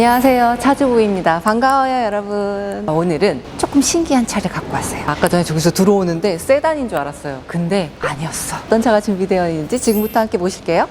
안녕하세요. 차주부입니다. 반가워요, 여러분. 오늘은 조금 신기한 차를 갖고 왔어요. 아까 전에 저기서 들어오는데 세단인 줄 알았어요. 근데 아니었어. 어떤 차가 준비되어 있는지 지금부터 함께 보실게요.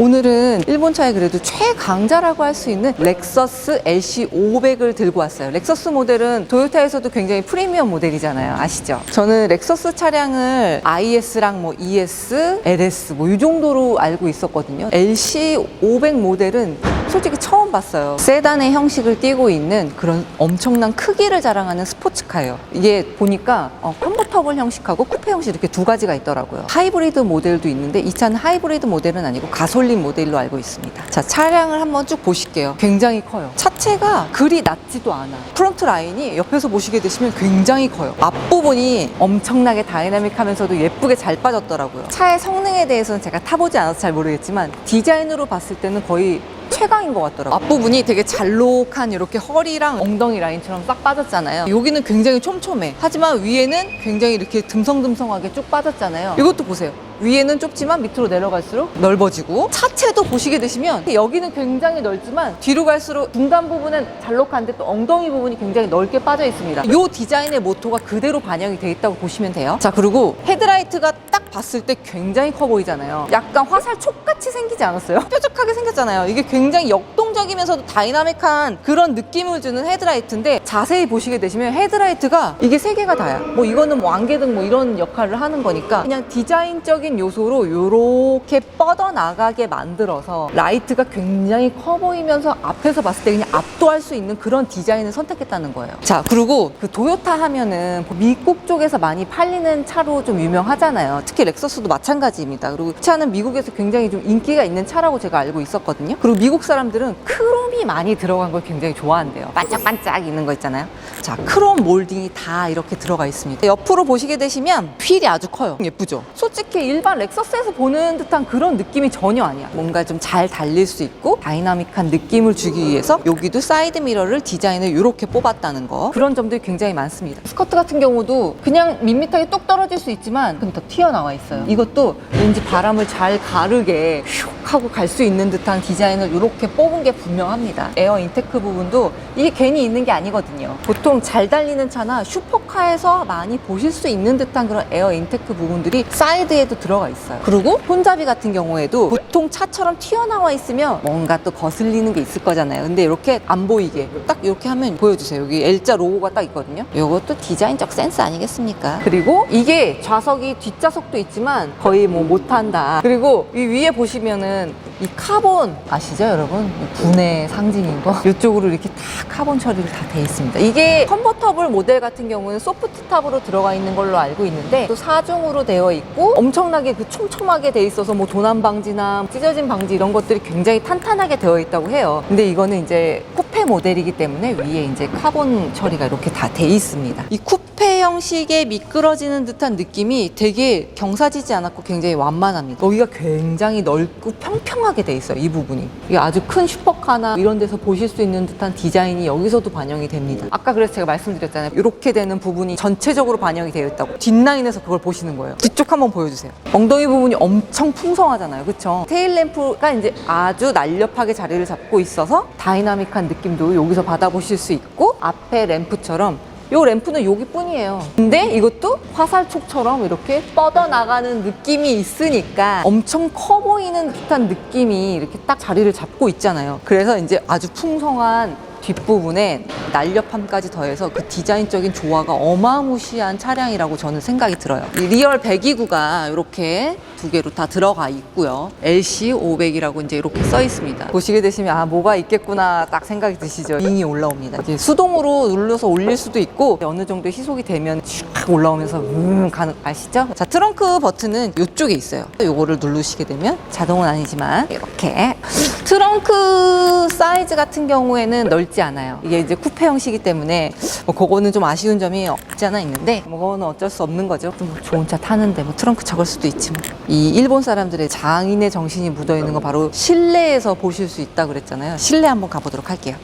오늘은 일본 차의 그래도 최강자라고 할 수 있는 렉서스 LC500을 들고 왔어요. 렉서스 모델은 도요타에서도 굉장히 프리미엄 모델이잖아요. 아시죠? 저는 렉서스 차량을 IS랑 뭐 ES, LS 뭐 이 정도로 알고 있었거든요. LC500 모델은 솔직히 처음 봤어요. 세단의 형식을 띠고 있는 그런 엄청난 크기를 자랑하는 스포츠카예요. 이게 보니까 어, 컨버터블 형식하고 쿠페 형식 이렇게 두 가지가 있더라고요. 하이브리드 모델도 있는데 이 차는 하이브리드 모델은 아니고 가솔린 모델로 알고 있습니다. 자, 차량을 한번 쭉 보실게요. 굉장히 커요. 차체가 그리 낮지도 않아. 프론트 라인이 옆에서 보시게 되시면 굉장히 커요. 앞부분이 엄청나게 다이나믹하면서도 예쁘게 잘 빠졌더라고요. 차의 성능에 대해서는 제가 타보지 않아서 잘 모르겠지만 디자인으로 봤을 때는 거의 최강인 것 같더라고요. 앞부분이 되게 잘록한 이렇게 허리랑 엉덩이 라인처럼 싹 빠졌잖아요. 여기는 굉장히 촘촘해. 하지만 위에는 굉장히 이렇게 듬성듬성하게 쭉 빠졌잖아요. 이것도 보세요. 위에는 좁지만 밑으로 내려갈수록 넓어지고 차체도 보시게 되시면 여기는 굉장히 넓지만 뒤로 갈수록 중간 부분은 잘록한데 또 엉덩이 부분이 굉장히 넓게 빠져 있습니다. 이 디자인의 모토가 그대로 반영이 돼 있다고 보시면 돼요. 자 그리고 헤드라이트가 딱 봤을 때 굉장히 커 보이잖아요. 약간 화살 촉같이 생기지 않았어요? 뾰족하게 생겼잖아요. 이게 굉장히 역동적이면서도 다이나믹한 그런 느낌을 주는 헤드라이트인데 자세히 보시게 되시면 헤드라이트가 이게 세 개가 다야. 뭐 이거는 뭐 안개등 뭐 이런 역할을 하는 거니까 그냥 디자인적인 요소로 요렇게 뻗어 나가게 만들어서 라이트가 굉장히 커 보이면서 앞에서 봤을 때 그냥 압도할 수 있는 그런 디자인을 선택했다는 거예요. 자, 그리고 그 도요타 하면은 미국 쪽에서 많이 팔리는 차로 좀 유명하잖아요. 특히 렉서스도 마찬가지입니다. 그리고 이 차는 미국에서 굉장히 좀 인기가 있는 차라고 제가 알고 있었거든요. 그리고 미국 사람들은 크롬이 많이 들어간 걸 굉장히 좋아한대요. 반짝반짝 있는 거 있잖아요. 자, 크롬 몰딩이 다 이렇게 들어가 있습니다. 옆으로 보시게 되시면 휠이 아주 커요. 예쁘죠? 솔직히 일반 렉서스에서 보는 듯한 그런 느낌이 전혀 아니야. 뭔가 좀 잘 달릴 수 있고 다이나믹한 느낌을 주기 위해서 여기도 사이드 미러를 디자인을 이렇게 뽑았다는 거. 그런 점들이 굉장히 많습니다. 스커트 같은 경우도 그냥 밋밋하게 뚝 떨어질 수 있지만 좀 더 튀어나와 있어요. 이것도 왠지 바람을 잘 가르게 슉 하고 갈 수 있는 듯한 디자인을 이렇게 뽑은 게 분명합니다. 에어 인테크 부분도 이게 괜히 있는 게 아니거든요. 보통 잘 달리는 차나 슈퍼카에서 많이 보실 수 있는 듯한 그런 에어 인테크 부분들이 사이드에도 들어가 있어요. 그리고 손잡이 같은 경우에도 보통 차처럼 튀어나와 있으면 뭔가 또 거슬리는 게 있을 거잖아요. 근데 이렇게 안 보이게 딱 이렇게 하면 보여주세요. 여기 L자 로고가 딱 있거든요. 이것도 디자인적 센스 아니겠습니까? 그리고 이게 좌석이 뒷좌석도 있지만 거의 뭐 못한다. 그리고 이 위에 보시면은 이 카본 아시죠 여러분? 이 분의 상징인 거 이쪽으로 이렇게 다 카본 처리를 다 돼 있습니다. 이게 컨버터블 모델 같은 경우는 소프트 탑으로 들어가 있는 걸로 알고 있는데 또 사중으로 되어 있고 엄청나게 그 촘촘하게 돼 있어서 뭐 도난 방지나 찢어진 방지 이런 것들이 굉장히 탄탄하게 되어 있다고 해요. 근데 이거는 이제 쿠페 모델이기 때문에 위에 이제 카본 처리가 이렇게 다 돼 있습니다. 이 쿠페 형식의 미끄러지는 듯한 느낌이 되게 경사지지 않았고 굉장히 완만합니다. 여기가 굉장히 넓고 평평하게 돼 있어요. 이 부분이. 이게 아주 큰 슈퍼카나 이런 데서 보실 수 있는 듯한 디자인이 여기서도 반영이 됩니다. 아까 그래서 제가 말씀드렸잖아요. 이렇게 되는 부분이 전체적으로 반영이 되어 있다고. 뒷라인에서 그걸 보시는 거예요. 뒤쪽 한번 보여주세요. 엉덩이 부분이 엄청 풍성하잖아요. 그쵸? 테일 램프가 이제 아주 날렵하게 자리를 잡고 있어서 다이나믹한 느낌도 여기서 받아보실 수 있고 앞에 램프처럼 요 램프는 여기뿐이에요. 근데 이것도 화살촉처럼 이렇게 뻗어나가는 느낌이 있으니까 엄청 커 보이는 듯한 느낌이 이렇게 딱 자리를 잡고 있잖아요. 그래서 이제 아주 풍성한 뒷부분에 날렵함까지 더해서 그 디자인적인 조화가 어마무시한 차량이라고 저는 생각이 들어요. 이 리얼 129가 이렇게 두 개로 다 들어가 있고요. LC 500이라고 이제 이렇게 써 있습니다. 보시게 되시면 아 뭐가 있겠구나 딱 생각이 드시죠. 잉이 올라옵니다. 이제 수동으로 눌러서 올릴 수도 있고 어느 정도 희속이 되면 쭉 올라오면서 음 가는 아시죠? 자 트렁크 버튼은 이쪽에 있어요. 요거를 누르시게 되면 자동은 아니지만 이렇게 트렁크 사이즈 같은 경우에는 넓지 않아요. 이게 이제 쿠페 형식이기 때문에 뭐 그거는 좀 아쉬운 점이 없지 않아 있는데 뭐 그거는 어쩔 수 없는 거죠. 또뭐 좋은 차 타는데 뭐 트렁크 적을 수도 있지 뭐. 이 일본 사람들의 장인의 정신이 묻어 있는 거 바로 실내에서 보실 수 있다 그랬잖아요. 실내 한번 가보도록 할게요.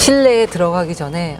실내에 들어가기 전에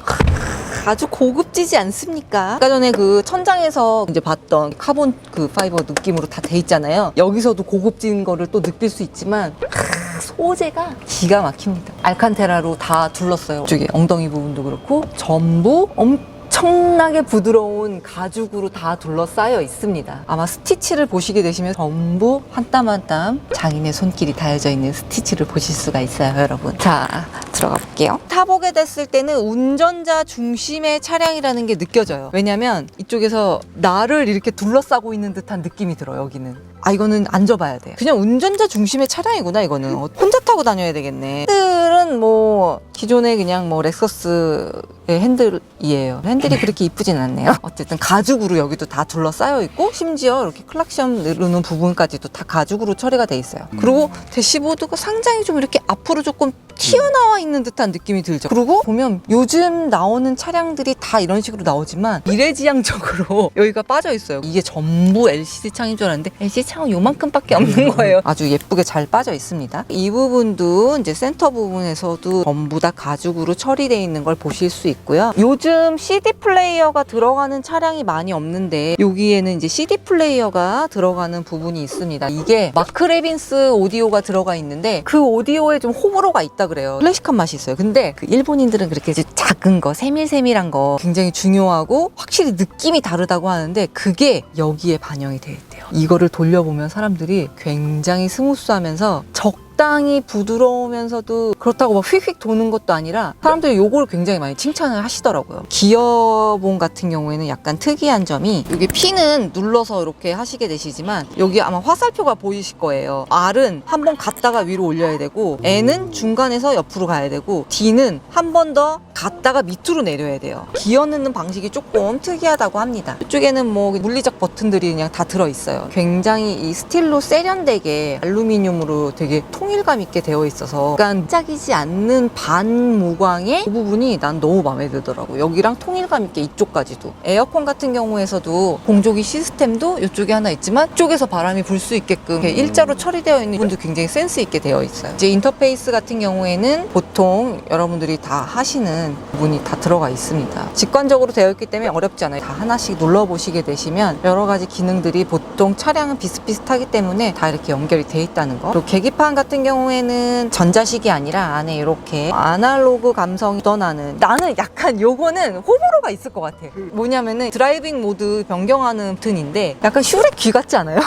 아주 고급지지 않습니까? 아까 전에 그 천장에서 이제 봤던 카본 그 파이버 느낌으로 다 돼 있잖아요. 여기서도 고급진 거를 또 느낄 수 있지만 하, 소재가 기가 막힙니다. 알칸테라로 다 둘렀어요. 이쪽에 엉덩이 부분도 그렇고 전부 엄청나게 부드러운 가죽으로 다 둘러싸여 있습니다. 아마 스티치를 보시게 되시면 전부 한 땀 한 땀 장인의 손길이 다여져 있는 스티치를 보실 수가 있어요, 여러분. 자, 들어가 볼게요. 타보게 됐을 때는 운전자 중심의 차량이라는 게 느껴져요. 왜냐면 이쪽에서 나를 이렇게 둘러싸고 있는 듯한 느낌이 들어요, 여기는. 아 이거는 앉아봐야 돼. 그냥 운전자 중심의 차량이구나 이거는. 어, 혼자 타고 다녀야 되겠네. 핸들은 뭐 기존에 그냥 뭐 렉서스의 핸들이에요. 핸들이 그렇게 이쁘진 않네요. 어쨌든 가죽으로 여기도 다 둘러싸여 있고 심지어 이렇게 클락션 누르는 부분까지도 다 가죽으로 처리가 돼 있어요. 그리고 대시보드가 상당히 좀 이렇게 앞으로 조금 튀어나와 있는 듯한 느낌이 들죠. 그리고 보면 요즘 나오는 차량들이 다 이런 식으로 나오지만 미래지향적으로 여기가 빠져 있어요. 이게 전부 LCD 창인 줄 알았는데 LCD 창은 요만큼밖에 없는 거예요. 아주 예쁘게 잘 빠져 있습니다. 이 부분도 이제 센터 부분에서도 전부 다 가죽으로 처리되어 있는 걸 보실 수 있고요. 요즘 CD 플레이어가 들어가는 차량이 많이 없는데 여기에는 이제 CD 플레이어가 들어가는 부분이 있습니다. 이게 마크 레빈스 오디오가 들어가 있는데 그 오디오에 좀 호불호가 있다 그래요. 클래식한 맛이 있어요. 근데 그 일본인들은 그렇게 이제 작은 거, 세밀세밀한 거 굉장히 중요하고 확실히 느낌이 다르다고 하는데 그게 여기에 반영이 돼 있대요. 이거를 돌려보면 사람들이 굉장히 스무스하면서 적 당히 부드러우면서도 그렇다고 막 휙휙 도는 것도 아니라 사람들이 요거를 굉장히 많이 칭찬을 하시더라고요. 기어봉 같은 경우에는 약간 특이한 점이 여기 P는 눌러서 이렇게 하시게 되시지만 여기 아마 화살표가 보이실 거예요. R은 한 번 갔다가 위로 올려야 되고 N은 중간에서 옆으로 가야 되고 D는 한 번 더 갔다가 밑으로 내려야 돼요. 기어 넣는 방식이 조금 특이하다고 합니다. 이쪽에는 뭐 물리적 버튼들이 그냥 다 들어있어요. 굉장히 이 스틸로 세련되게 알루미늄으로 되게 통 일감 있게 되어 있어서 약간 짝이지 않는 반무광의 그 부분이 난 너무 마음에 들더라고. 여기랑 통일감 있게 이쪽까지도. 에어컨 같은 경우에서도 공조기 시스템도 이쪽에 하나 있지만 이쪽에서 바람이 불 수 있게끔 이렇게 일자로 처리되어 있는 부분도 굉장히 센스 있게 되어 있어요. 이제 인터페이스 같은 경우에는 보통 여러분들이 다 하시는 부분이 다 들어가 있습니다. 직관적으로 되어 있기 때문에 어렵지 않아요. 다 하나씩 눌러보시게 되시면 여러 가지 기능들이 보통 차량은 비슷비슷하기 때문에 다 이렇게 연결이 돼 있다는 거. 그리고 계기판 같은 경우에는 전자식이 아니라 안에 이렇게 아날로그 감성이 묻어나는 나는 약간 요거는 호불호가 있을 것 같아. 뭐냐면은 드라이빙 모드 변경하는 버튼인데 약간 슈렉 귀 같지 않아요?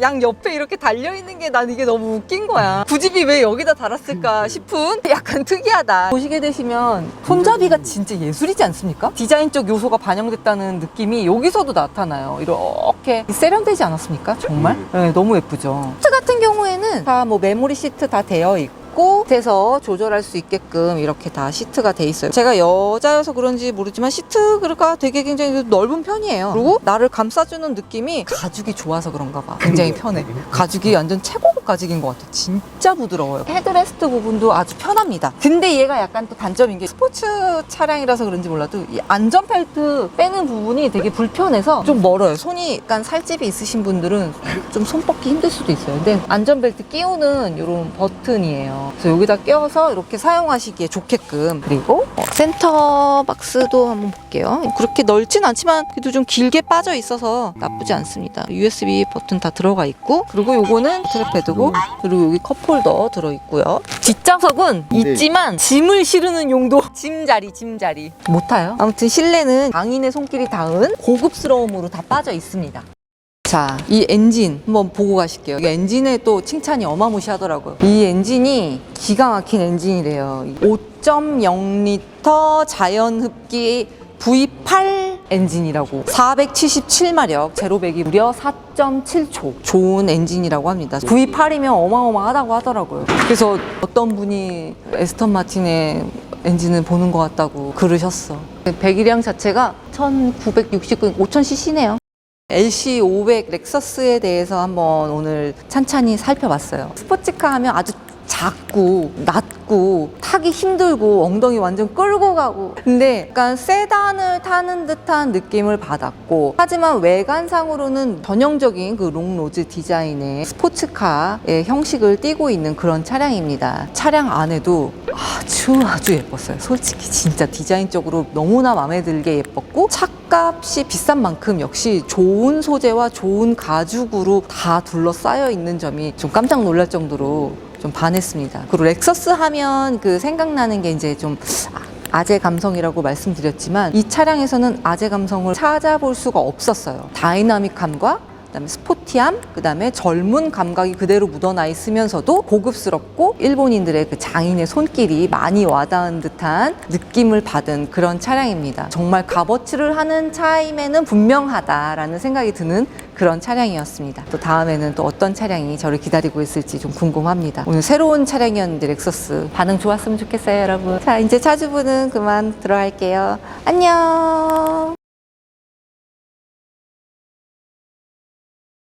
양 옆에 이렇게 달려 있는 게 난 이게 너무 웃긴 거야. 굳이 왜 여기다 달았을까 싶은 약간 특이하다. 보시게 되시면 손잡이가 진짜 예술이지 않습니까? 디자인적 요소가 반영됐다는 느낌이 여기서도 나타나요. 이렇게 세련되지 않았습니까? 정말? 네, 너무 예쁘죠. 시트 같은 경우에는 다 뭐 메모리 시트 다 되어 있고 밑에서 조절할 수 있게끔 이렇게 다 시트가 돼 있어요. 제가 여자여서 그런지 모르지만 시트가 되게 굉장히 넓은 편이에요. 그리고 나를 감싸주는 느낌이 가죽이 좋아서 그런가 봐. 굉장히 편해. 가죽이 완전 최고급 가죽인 것 같아. 진짜 부드러워요. 헤드레스트 부분도 아주 편합니다. 근데 얘가 약간 또 단점인 게 스포츠 차량이라서 그런지 몰라도 이 안전 벨트 빼는 부분이 되게 불편해서 좀 멀어요. 손이 약간 살집이 있으신 분들은 좀 손 뻗기 힘들 수도 있어요. 근데 안전벨트 끼우는 이런 버튼이에요. 그래서 여기다 껴서 이렇게 사용하시기에 좋게끔 그리고 어, 센터 박스도 한번 볼게요. 그렇게 넓진 않지만 그래도 좀 길게 빠져 있어서 나쁘지 않습니다. USB 버튼 다 들어가 있고 그리고 요거는 트랙패드고 그리고 여기 컵홀더 들어 있고요. 뒷좌석은 네. 있지만 짐을 실으는 용도 짐자리 짐자리 못 타요. 아무튼 실내는 장인의 손길이 닿은 고급스러움으로 다 빠져 있습니다. 자, 이 엔진 한번 보고 가실게요. 이 엔진에 또 칭찬이 어마무시하더라고요. 이 엔진이 기가 막힌 엔진이래요. 5.0리터 자연흡기 V8 엔진이라고 477마력 제로백이 무려 4.7초 좋은 엔진이라고 합니다 V8이면 어마어마하다고 하더라고요 그래서 어떤 분이 에스턴 마틴의 엔진을 보는 것 같다고 그러셨어 배기량 자체가 1969, 5000cc네요 LC500 렉서스에 대해서 한번 오늘 찬찬히 살펴봤어요. 스포츠카 하면 아주 작고 낮고 타기 힘들고 엉덩이 완전 끌고 가고 근데 약간 세단을 타는 듯한 느낌을 받았고 하지만 외관상으로는 전형적인 그 롱로즈 디자인의 스포츠카의 형식을 띠고 있는 그런 차량입니다. 차량 안에도 아주 아주 예뻤어요. 솔직히 진짜 디자인적으로 너무나 마음에 들게 예뻤고 차값이 비싼 만큼 역시 좋은 소재와 좋은 가죽으로 다 둘러싸여 있는 점이 좀 깜짝 놀랄 정도로 좀 반했습니다. 그리고 렉서스 하면 그 생각나는 게 이제 좀 아재 감성이라고 말씀드렸지만 이 차량에서는 아재 감성을 찾아볼 수가 없었어요. 다이나믹함과 그다음에 스포티함, 그다음에 젊은 감각이 그대로 묻어나 있으면서도 고급스럽고 일본인들의 그 장인의 손길이 많이 와닿은 듯한 느낌을 받은 그런 차량입니다. 정말 값어치를 하는 차임에는 분명하다라는 생각이 드는 그런 차량이었습니다. 또 다음에는 또 어떤 차량이 저를 기다리고 있을지 좀 궁금합니다. 오늘 새로운 차량이었는데 렉서스 반응 좋았으면 좋겠어요, 여러분. 자, 이제 차주분은 그만 들어갈게요. 안녕.